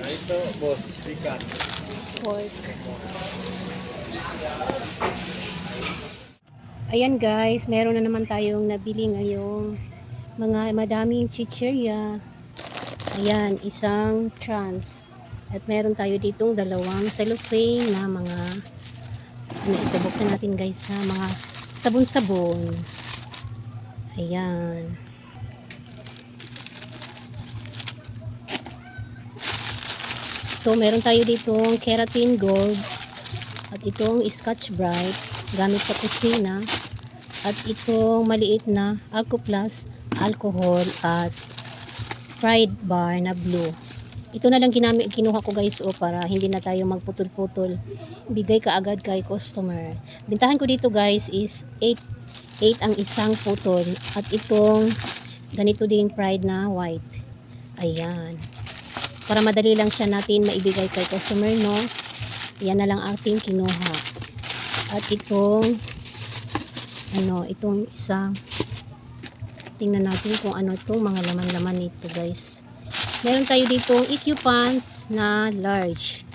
Ito, boss, pikat. pork. Ayan guys, meron na naman tayong nabili ngayong mga madaming chichirya. Ayan, isang trans. At meron tayo ditong dalawang cellophane na mga ano ito, buksan natin guys sa mga sabon-sabon. Ayan. Ito, meron tayo ditong keratin gold at itong scotch bright gamit sa kusina at itong maliit na Alco Plus alcohol at fried bar na blue. Ito na lang ginamit, kinuha ko guys o para hindi na tayo magputol-putol. Bigay ka agad kay customer. Bintahan ko dito guys is 8 8 ang isang putol at itong ganito ding fried na white. Ayan para madali lang siya natin maibigay kay customer no? Yan na lang ating kinuha. At itong ano itong isa. Tingnan natin kung ano itong mga laman-laman nito guys. Meron tayo ditong EQ pants na large.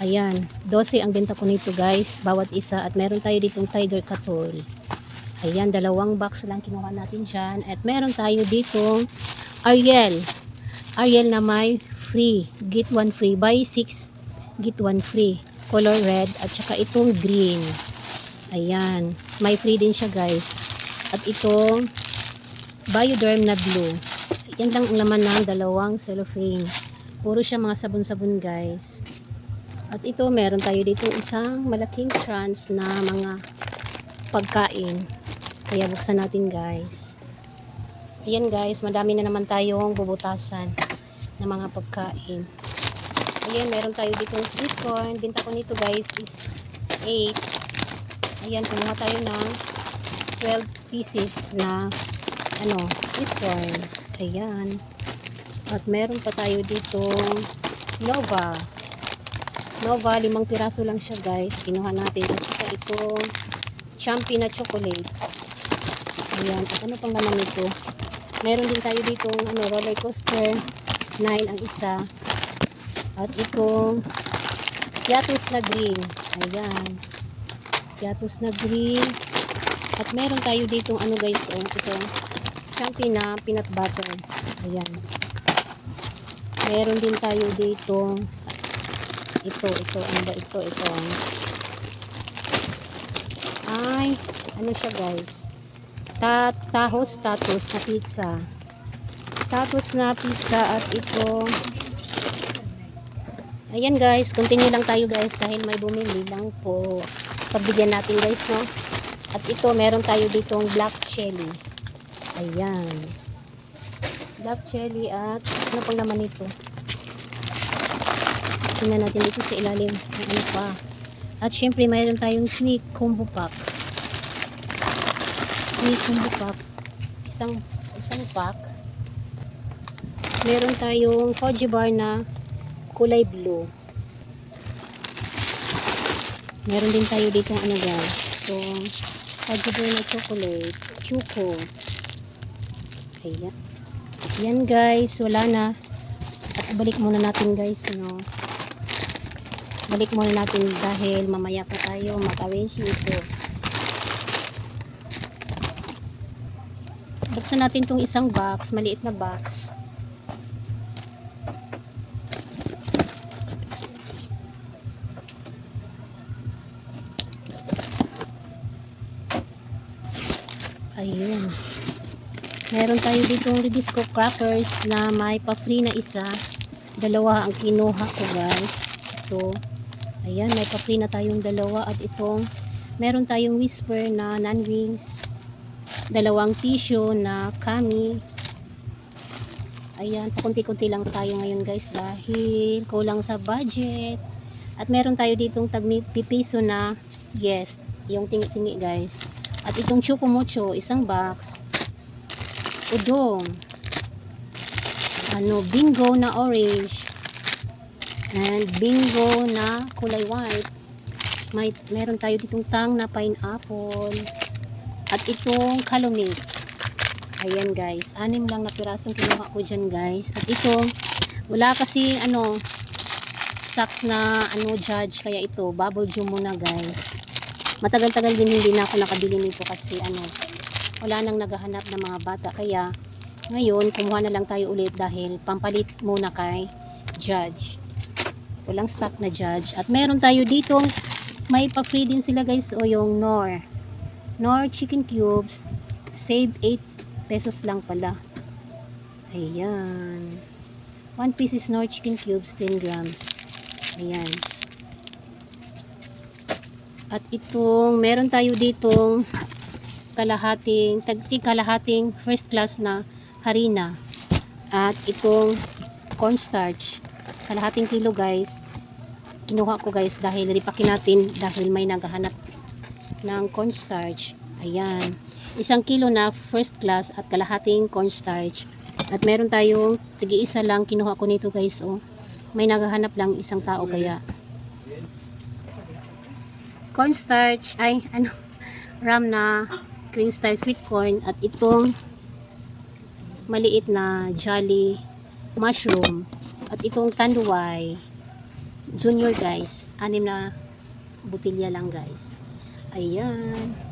Ayan 12 ang benta ko nito guys bawat isa. At meron tayo ditong tiger katol. Ayan dalawang box lang kinuha natin dyan. At meron tayo ditong Ariel. Ariel na may free. Get one free. Buy 6, get one free. Color red at saka itong green. Ayan. May free din siya guys. At itong Bioderm na blue. Yan lang ang laman ng dalawang cellophane. Puro siya mga sabon-sabon guys. At ito meron tayo dito isang malaking trans na mga pagkain. Kaya buksan natin guys. Ayan guys, madami na naman tayong bubutasan na mga pagkain. Ayan, meron tayo dito sweet corn. Binta ko nito guys is 8. Ayan, kumuha tayo ng 12 pieces na ano, sweet corn. Ayan. At meron pa tayo dito Nova. Nova, limang piraso lang siya guys. Kinuha natin. At saka itong champi na chocolate. Ayan. At ano pang naman ito? Meron din tayo dito ano, roller coaster 9 ang isa. At itong Yatus na green. Ayan. Yatus na green. At meron tayo dito ano guys, oh, ito. Champi na peanut butter. Ayan. Meron din tayo dito ito, ito, ano ba ito, ito. Ay, ano siya guys? Ta tahos tatos na pizza tapos na pizza at ito. Ayan guys. Continue lang tayo guys dahil may bumili lang po. Pabigyan natin guys no? At ito meron tayo ditong black chili. Ayan. Black chili at ano pang naman ito tingnan natin dito sa ilalim. Ano pa. At syempre mayroon tayong sweet combo pack. Sweet combo pack. Isang isang pack meron tayong Fuji bar na kulay blue. Meron din tayo dito ano guys. So, Fuji bar na chocolate. Chuko. Ayan. Yan guys. Wala na. At balik muna natin guys. No? Balik muna natin dahil mamaya pa tayo mag-arrange nito. Buksan natin tong isang box. Maliit na box. Ayun. Meron tayo ditong Redisco crackers na may pa-free na isa. Dalawa ang kinuha ko guys. Ito. Ayan, may pa-free na tayong dalawa. At itong, meron tayong Whisper na non-wings. Dalawang tissue na kami. Ayan, pakunti-kunti lang tayo ngayon guys dahil kulang sa budget. At meron tayo ditong tagpipiso na guest. Yung tingi-tingi guys. At itong chocomocho, isang box. Udong. Ano, bingo na orange. And bingo na kulay white. May, meron tayo ditong tang na pineapple. At itong calumet. Ayan guys, anim lang na pirasong kinuha ko dyan guys. At ito, wala kasi ano, stocks na ano judge, kaya ito, bubble jum muna guys. Matagal-tagal din hindi na ako nakabili nito kasi ano, wala nang naghahanap ng mga bata. Kaya, ngayon, kumuha na lang tayo ulit dahil pampalit muna kay judge. Walang stock na judge. At meron tayo dito, may pa-free din sila guys o yung Nor. Nor chicken cubes, save 8 pesos lang pala. Ayan. 1 piece is Nor chicken cubes, 10 grams. Ayan. At itong, meron tayo ditong kalahating, tagti kalahating first class na harina. At itong cornstarch. Kalahating kilo guys. Kinuha ko guys dahil ripakin natin dahil may naghahanap ng cornstarch. Ayan. Isang kilo na first class at kalahating cornstarch. At meron tayong tigi-isa lang kinuha ko nito guys oh. May naghahanap lang isang tao kaya cornstarch. Ay ano? Ram na cream style sweet corn at itong maliit na jolly mushroom at itong tanduay junior guys. Anim na butilya lang guys. Ayan